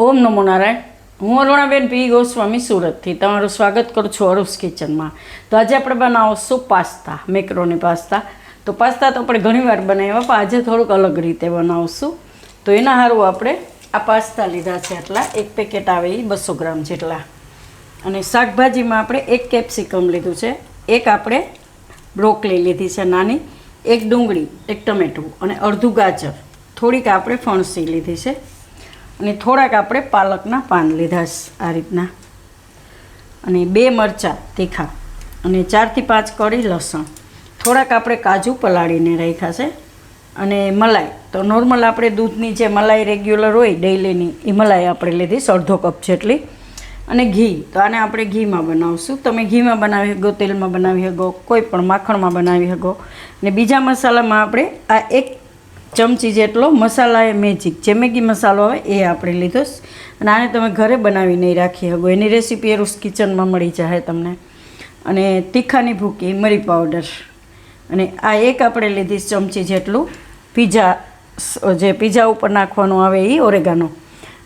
ઓમ નમો નારાયણ. હું અરુણાબેન પી. ગોસ્વામી, સુરતથી તમારું સ્વાગત કરું છું અરુસ કિચનમાં. તો આજે આપણે બનાવશું પાસ્તા, મેક્રોની પાસ્તા. તો પાસ્તા તો આપણે ઘણીવાર બનાવ્યા, પણ આજે થોડુંક અલગ રીતે બનાવશું. તો એના સારું આપણે આ પાસ્તા લીધા છે એટલા એક પેકેટ આવે એ બસો ગ્રામ જેટલા. અને શાકભાજીમાં આપણે એક કેપ્સિકમ લીધું છે. એક આપણે બ્રોકલી લીધી છે નાની, એક ડુંગળી, એક ટમેટું અને અડધું ગાજર. થોડીક આપણે ફણસી લીધી છે. અને થોડાક આપણે પાલકના પાન લીધા છે આ રીતના. અને બે મરચાં તીખા. અને ચારથી પાંચ કળી લસણ. થોડાક આપણે કાજુ પલાળીને રાખ્યા છે. અને મલાઈ. તો નોર્મલ આપણે દૂધની જે મલાઈ રેગ્યુલર હોય, ડેઈલીની, એ મલાઈ આપણે લીધી અડધો કપ જેટલી. અને ઘી. તો આને આપણે ઘીમાં બનાવશું. તમે ઘીમાં બનાવી શકો, તેલમાં બનાવી શકો, કોઈ પણ માખણમાં બનાવી શકો. ને બીજા મસાલામાં આપણે આ એક ચમચી જેટલો મસાલા એ મેજિક જે મેગી મસાલો આવે એ આપણે લીધો અને આને તમે ઘરે બનાવી નહીં રાખી શકો. એની રેસીપી એરુસ કિચનમાં મળી જાય તમને. અને તીખાની ભૂકી, મરી પાવડર અને આ એક આપણે લીધી ચમચી જેટલું. પીઝા જે પીઝા ઉપર નાખવાનું આવે એ ઓરેગાનો.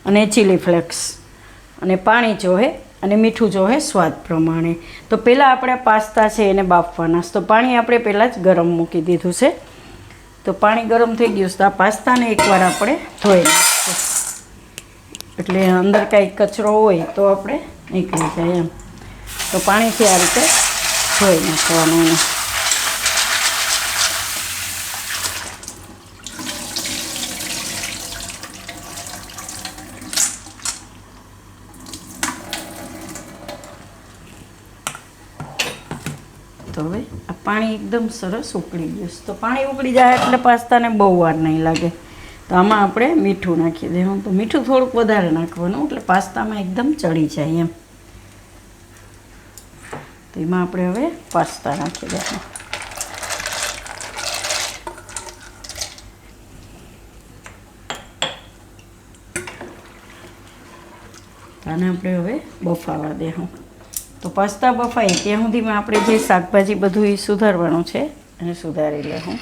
અને ચીલી ફ્લેક્સ અને પાણી જોહે અને મીઠું જોહે સ્વાદ પ્રમાણે. તો પહેલાં આપણે પાસ્તા છે એને બાફવાના. તો પાણી આપણે પહેલાં જ ગરમ મૂકી દીધું છે. તો પાણી ગરમ થઈ ગયું છે. તો આ પાસ્તાને એકવાર આપણે ધોઈ એટલે અંદર કાંઈ કચરો હોય તો આપણે નીકળી જાય એમ. તો પાણીથી આ રીતે ધોઈ નાખવાનું. તો હવે આ પાણી એકદમ સરસ ઉકળી ગયું છે. તો પાણી ઉકળી જાય એટલે પાસ્તાને બહુ વાર નહીં લાગે. તો આમાં આપણે મીઠું નાખી દેવું તો મીઠું થોડુંક વધારે નાખવાનું, એટલે પાસ્તામાં એકદમ ચડી જાય એમ. તો એમાં આપણે હવે પાસ્તા નાખી દેશું આને આપણે હવે બફાવા દેવું તો પાસ્તા બફાય ત્યાં સુધીમાં આપણે જે શાકભાજી બધું એ સુધારવાનું છે, એને સુધારી લેવું.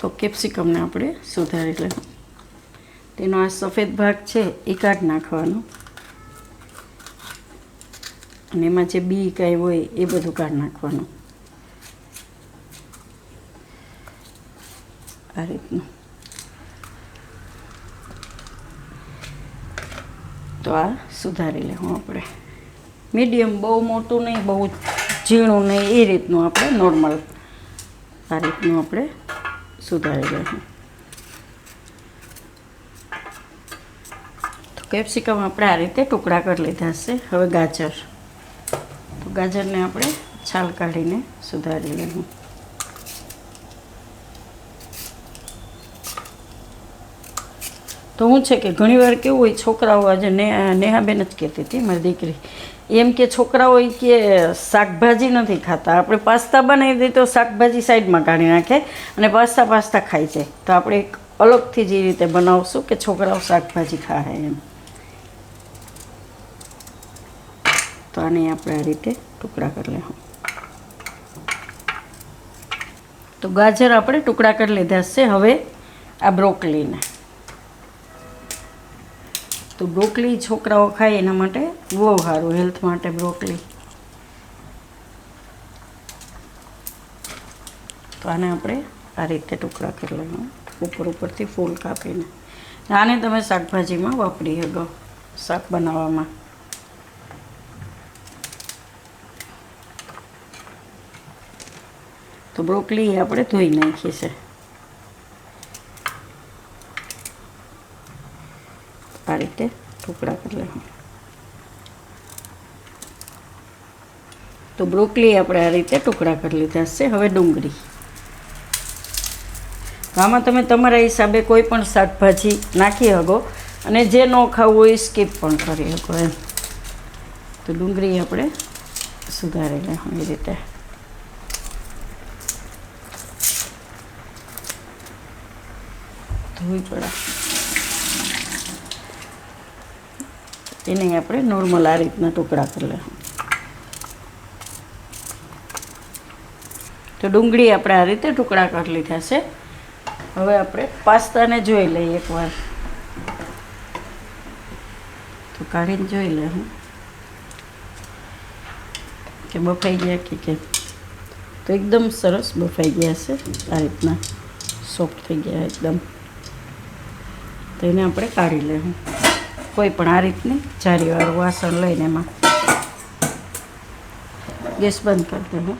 તો કેપ્સિકમને આપણે સુધારી લેવું. તેનો આ સફેદ ભાગ છે, એ કાઢી નાખવાનો. અને એમાં જે બી કાંઈ હોય એ બધું કાઢી નાખવાનું. આ રીતનું. તો આ સુધારી લેવું આપણે. મીડિયમ બહુ મોટું નહીં, બહુ ઝીણું નહીં, એ રીતનું આપણે નોર્મલ આ રીતનું આપણે સુધારી લેવું. તો કેપ્સિકમ આપણે આ રીતે ટુકડા કરી લીધા છે હવે ગાજર. ગાજરને આપણે છાલ કાઢીને સુધારી લેવું તો હું છે કે ઘણીવાર કેવું હોય, છોકરાઓ આજે નેહાબેન જ કહેતી હતી, મારી દીકરી. એમ કે છોકરાઓ ઈ કે શાકભાજી નથી ખાતા. આપણે પાસ્તા બનાવી દઈએ તો શાકભાજી સાઈડમાં કાઢી નાખે અને પાસ્તા પાસ્તા ખાય છે. તો આપણે એક અલગથી જે રીતે બનાવશું કે છોકરાઓ શાકભાજી ખાય એમ. તો આને આપણે આ રીતે ટુકડા કરી લેવું તો ગાજર આપણે ટુકડા કરી લીધા છે. હવે આ બ્રોકલીને. તો બ્રોકલી છોકરાઓ ખાય એના માટે બહુ સારું, હેલ્થ માટે બ્રોકલી. તો આને આપણે આ રીતે ટુકડા કરી લેવા ઉપર ઉપરથી ફૂલ કાપીને. આને તમે શાકભાજીમાં વાપરી શકો, શાક બનાવવામાં. તો બ્રોકલી આપણે ધોઈ નાખીએ છે. આ રીતે ટુકડા કરી લેવા તો બ્રોકલી આપણે આ રીતે ટુકડા કરી લીધા છે, હવે ડુંગળી. આમાં તમે તમારા હિસાબે કોઈ પણ શાકભાજી નાખી શકો અને જે ન ખાવું હોય સ્કીપ પણ કરી શકો એમ. તો ડુંગળી આપણે સુધારી લેવું એ રીતે. ધોવી પડે. એને આપણે નોર્મલ આ રીતના ટુકડા કરી લેવું તો ડુંગળી આપણે આ રીતે ટુકડા કરી લીધા છે. હવે આપણે પાસ્તાને જોઈ લઈએ એકવાર. તો કાઢીને જોઈ લે હું. કે બફાઈ ગયા કે કેમ? તો એકદમ સરસ બફાઈ ગયા છે. આ રીતના સોફ્ટ થઈ ગયા એકદમ. તો એને આપણે કાઢી લેવું. કોઈ પણ આ રીતની જારીવાળું વાસણ લઈને એમાં. ગેસ બંધ કરી દેવું.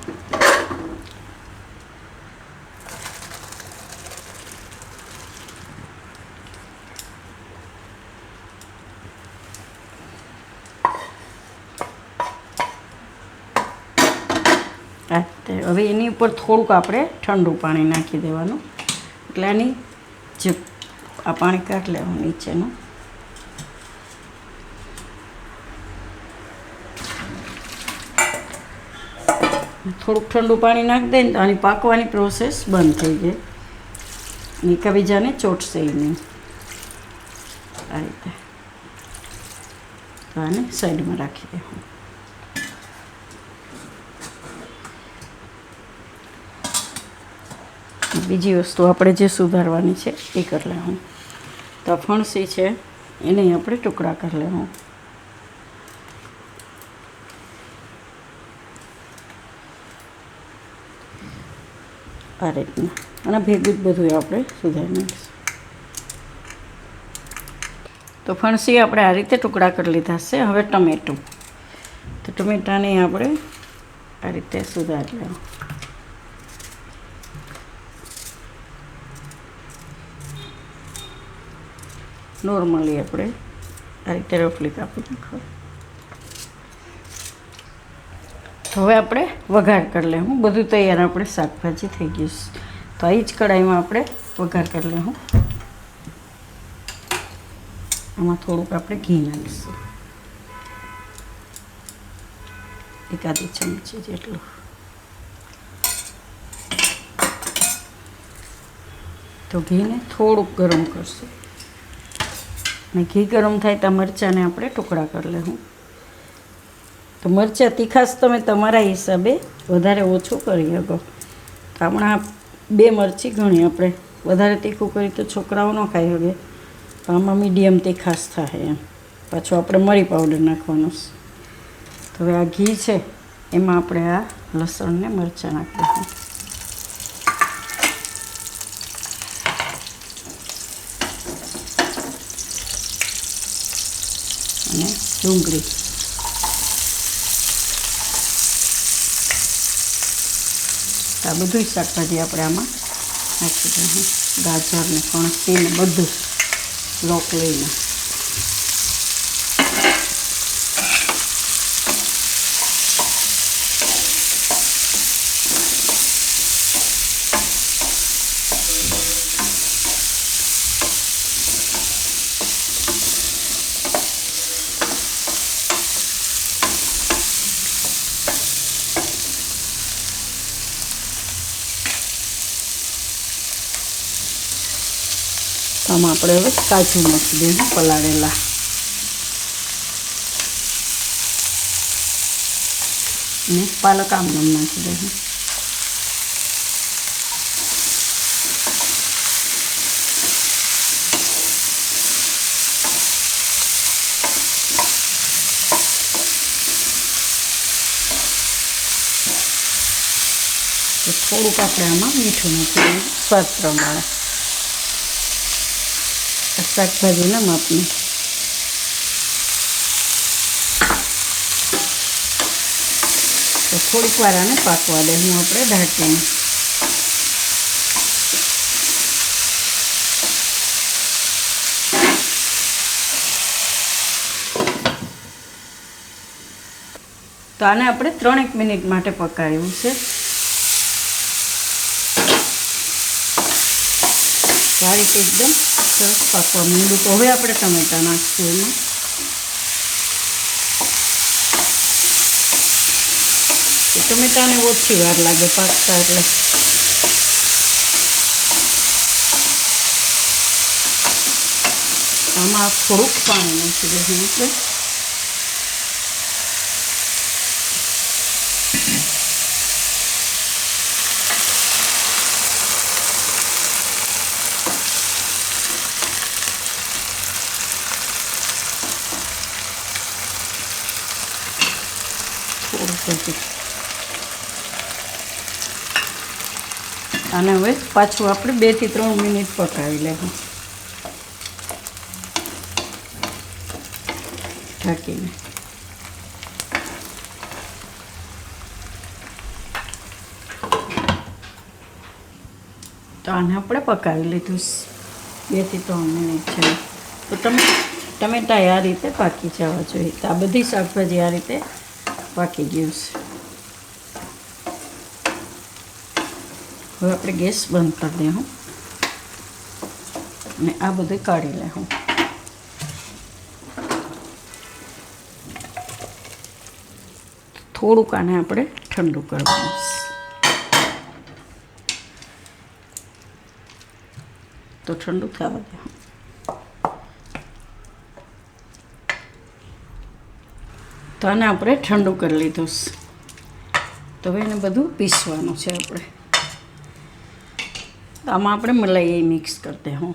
હવે એની ઉપર થોડુંક આપણે ઠંડુ પાણી નાખી દેવાનું. એટલે આની જે આ પાણી કાઢી લેવાનું નીચેનું. થોડુંક ઠંડુ પાણી નાખી દઈએ ને તો આની પાકવાની પ્રોસેસ બંધ થઈ જાય. એકબીજાને ચોટશે નહીં આ રીતે. તો આને સાઈડમાં રાખી દેવું બીજી વસ્તુ આપણે જે સુધારવાની છે એ કરી લેવું તો ફણસી છે, એને આપણે ટુકડા કરી લેવું. આ રીતના. અને ભેગું જ બધું આપણે સુધારી નાખીશું. તો ફણસી આપણે આ રીતે ટુકડા કરી લીધા છે, હવે ટમેટું. તો ટમેટાને આપણે આ રીતે સુધારી લેવું. નોર્મલી આપણે આ રીતે રોટલી કાપી તો હવે આપણે વઘાર કરી લેવું. બધું તૈયાર આપણે શાકભાજી થઈ ગયું તો આ જ કઢાઈમાં આપણે વઘાર કરી લેવું. આમાં થોડુંક આપણે ઘી નાખીશું. એકાદી ચમચી જેટલું. તો ઘીને થોડુંક ગરમ કરશું. ને ઘી ગરમ થાય તો મરચાંને આપણે ટુકડા કરી લેવું તો મરચાં તીખાશ તમે તમારા હિસાબે વધારે ઓછું કરી શકો. હમણાં બે મરચી ઘણી આપણે. વધારે તીખું કરી તો છોકરાઓ ન ખાઈ શકે. તો આમાં મીડિયમ તીખાશ થાય એમ. પાછું આપણે મરી પાવડર નાખવાનો તો હવે આ ઘી છે, એમાં આપણે આ લસણને મરચાં નાખી અને ડુંગળી. આ બધું શાકભાજી આપણે આમાં નાખી દઈએ. ગાજર ને ફણસી ને બધું લોક લઈને. આમાં આપણે હવે કાજુ નાખી દઈશું પલાળેલા. અને પાલક આમ નાખી દઈશું થોડુંક આપણે આમાં મીઠું નાખી દઈશું સ્વાદ પ્રમાણે. શાકભાજીના માપની. તો થોડીક વાર આને પાકવા દે. હું આપણે ઢાંકીને. તો આને આપણે ત્રણેક મિનિટ માટે પકાવ્યું છે. આ રીતે એકદમ સરસ પાકવા માંડ્યું તો હવે આપણે ટમેટા નાખીશું એમાં. ટમેટાને ઓછી વાર લાગે પાકતા એટલે. આમાં થોડુંક પાણી નાખી દઈશું પછી આને હવે પાછું આપણે બેથી ત્રણ મિનિટ પકાવી લેવું. ઢાંકીને. તો આને આપણે પકાવી લીધું બેથી ત્રણ મિનિટ છે. તો તમે ટમેટા આ રીતે પાકી જવા જોઈએ. તો આ બધી શાકભાજી આ રીતે પાકી ગયું હવે આપણે ગેસ બંધ કરી દઉં અને આ બધું કાઢી લઉં થોડુંક આને આપણે ઠંડુ કરવાનું. તો ઠંડુ થવા દે તો આને આપણે ઠંડુ કરી લીધું તો હવે એને બધું પીસવાનું છે આપણે. આમાં આપણે મલાઈ મિક્સ કરી દે, હું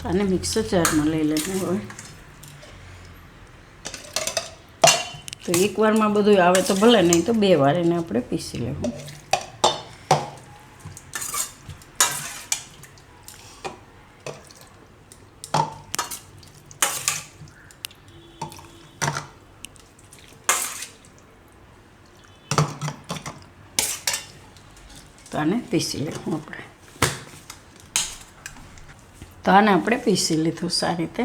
તો આને મિક્સર જારમાં લઈ લેવું હવે. તો એક વારમાં બધું આવે તો ભલે, નહીં તો બે વાર એને આપણે પીસી લેવું. તો આને પીસી લેવું આપણે. તો આને આપણે પીસી લીધું સારી રીતે.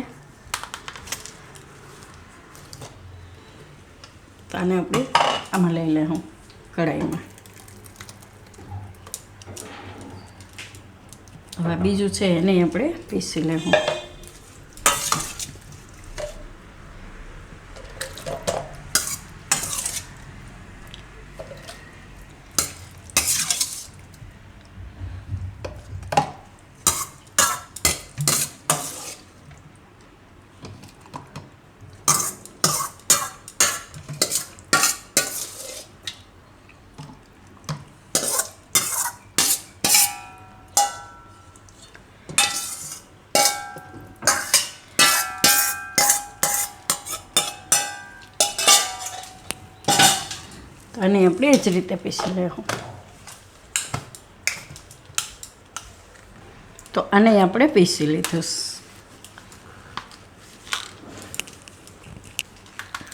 તો આને આપણે આમાં લઈ લેવું કઢાઈમાં. હવે બીજું છે એને આપણે પીસી લેવું આને આપણે એ જ રીતે પીસી લેવું. તો આને આપણે પીસી લીધું.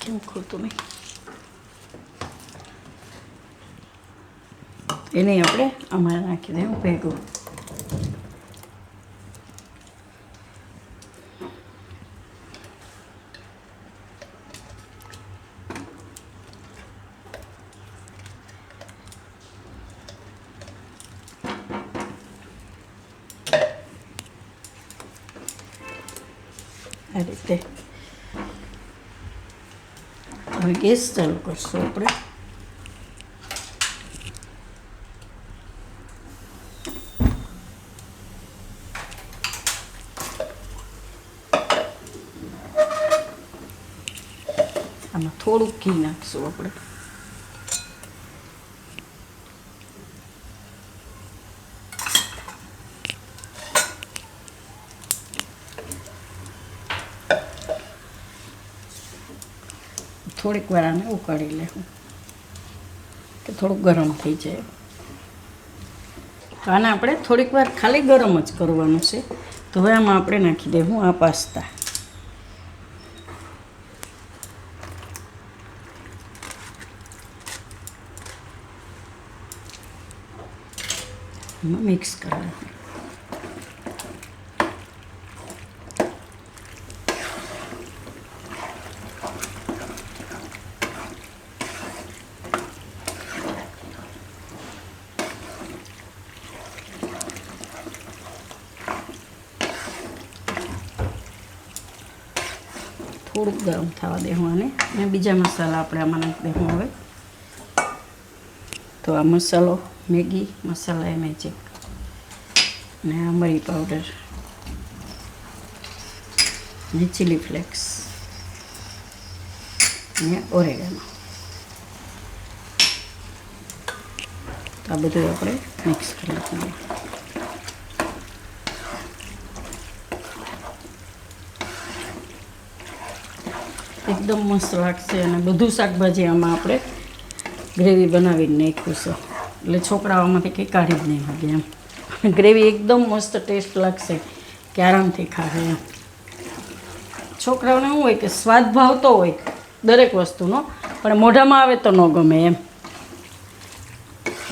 કેમ ખોતું નહીં એને આપણે અમારે નાખી દેવું ભેગું. આ રીતે હવે ગેસ ચાલુ કરશું આપણે આમાં થોડુંક ઘી નાખશું આપણે થોડીક વાર આને ઉકાળી લેવું. કે થોડુંક ગરમ થઈ જાય. તો આને આપણે થોડીક વાર ખાલી ગરમ જ કરવાનું છે. તો હવે આમાં આપણે નાખી દેવું આ પાસ્તા. મિક્સ કરવાનું થોડુંક ગરમ થવા દેવું આને. અને બીજા મસાલા આપણે આમાં નાખી દેવું હવે. તો આ મસાલો, મેગી મસાલા એ મેજિક ને આ મરી પાવડર ને ચીલી ફ્લેક્સ ને ઓરેગાનો તો આ બધું આપણે મિક્સ કરી લઈએ એકદમ મસ્ત લાગશે અને બધું શાકભાજી આમાં આપણે ગ્રેવી બનાવીને નાખ્યું છે. એટલે છોકરાઓમાંથી કંઈ કાઢી જ નહીં લાગે એમ. ગ્રેવી એકદમ મસ્ત ટેસ્ટ લાગશે કે આરામથી ખાશે એમ. છોકરાઓને શું હોય કે સ્વાદ ભાવતો હોય દરેક વસ્તુનો, પણ મોઢામાં આવે તો ન ગમે એમ.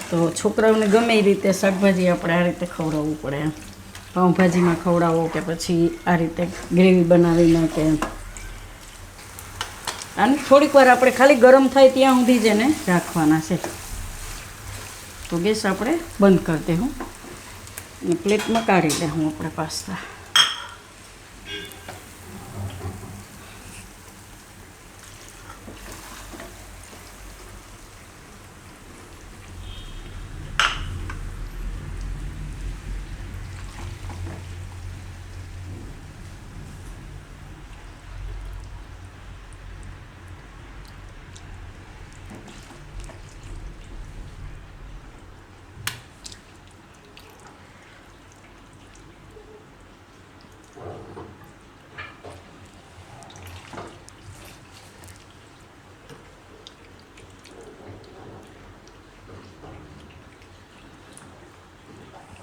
તો છોકરાઓને ગમે એ રીતે શાકભાજી આપણે આ રીતે ખવડાવવું પડે એમ. પાઉંભાજીમાં ખવડાવો કે પછી આ રીતે ગ્રેવી બનાવીને કે અને થોડીક વાર આપણે ખાલી ગરમ થાય ત્યાં સુધી જ એને રાખવાના છે. તો ગેસ આપણે બંધ કરી દઉં અને પ્લેટમાં કાઢી દઉં આપણે પાસ્તા.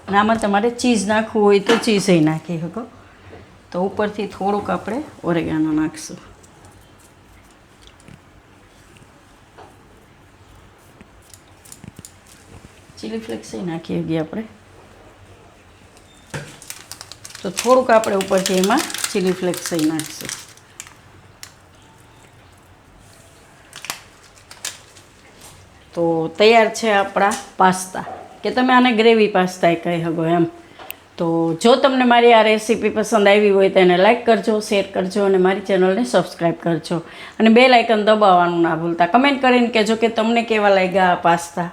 અને આમાં તમારે ચીઝ નાખવું હોય તો ચીઝ નાખી શકો. તો ઉપરથી થોડુંક આપણે ઓરેગાનો નાખશું. ચીલી ફ્લેક્સ નાખી શકીએ આપણે. તો થોડુંક આપણે ઉપરથી એમાં ચીલી ફ્લેક્સ નાખીશું. તો તૈયાર છે આપણા પાસ્તા. કે તમે આને ગ્રેવી પાસ્તાય કહી શકો એમ. તો જો તમને મારી આ રેસીપી પસંદ આવી હોય તો એને લાઇક કરજો શેર કરજો અને મારી ચેનલને સબસ્ક્રાઈબ કરજો. અને બે લાઇકન દબાવવાનું ના ભૂલતા. કમેન્ટ કરીને કહેજો કે તમને કેવા લાગ્યા આ પાસ્તા